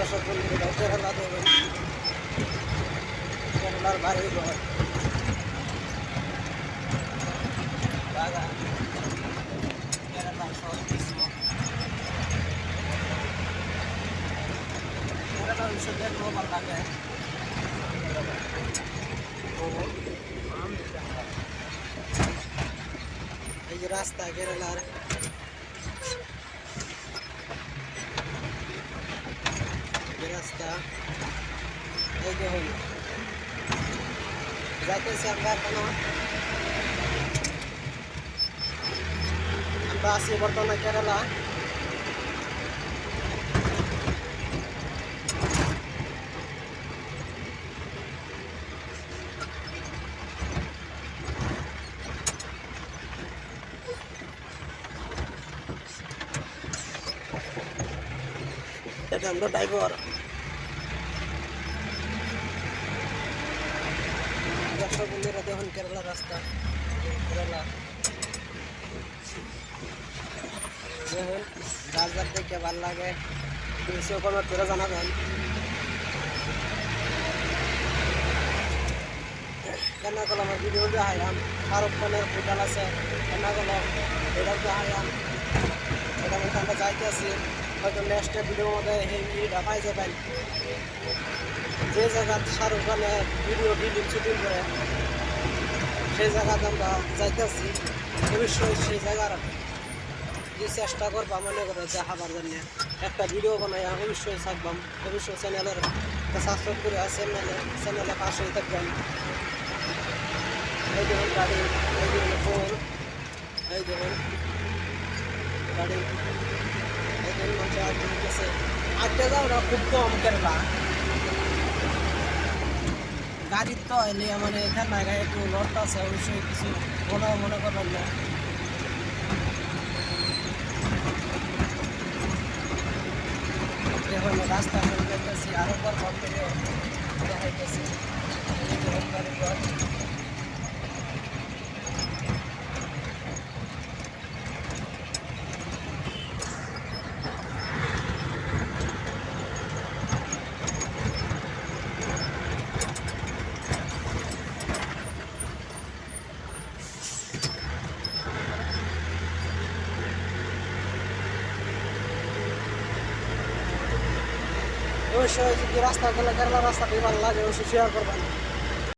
দর্শক বন্ধুরা কেরালা দেবেন কেরালার বাড়ি ঘর বাগান কেরালার সব কিছু কেরালা বিষয় দেখলেও ভালো লাগে এই রাস্তা, কেরালার রাস্তা এই যে হল। যাইতেছি আমরা এখনও। আমরা আছি বর্তমানে কেরালা। এটা আমরা ড্রাইভার দর্শক বন্ধুরা, দেখুন কেরালা রাস্তা। কেরালা। দেখুন যার দেখে ভালো লাগে। বেশি কমেন্ট করে জানাবেন। কেন করলাম আমার ভিডিও দেখাইলাম শাহরুখ খানের হোটেল আছে কেন করলাম এটা দেখাইলাম এটা মধ্যে আমরা যাইতে আছি হয়তো নেক্সট ভিডিওর মধ্যে এই ভিডিওটা পাই যাবেন। যে জায়গায় শাহরুখ খানের ভিডিও ফিল্ম শুটিং করে, সেই জায়গাতে আমরা যাইতেছি। অবশ্যই সেই জায়গার যে চেষ্টা করব মনে করে দেখাবার জন্য। একটা ভিডিও বানাই অবশ্যই থাকবাম অবশ্যই চ্যানেলের সাবস্ক্রাইব করে চ্যানেলে চ্যানেলে পাশেই থাকবেন। এই দেখুন গাড়ি, এই দেখুন ফোন এই দেখুন গাড়ি। দেখুন আড্ডা যাও না খুব কম কেরলা গাড়ির তো এলে মানে এখানে গায়ে একটু লট আছে, অবশ্যই কিছু মনে মনে করবেন না। এখন রাস্তা আরও পর থেকে দেখাইতেছি এই যে হোম গাড়ি ঘর। অবশ্যই যদি রাস্তা গেলে কেরালা রাস্তাটি ভালো লাগে অবশ্যই শেয়ার করবেন।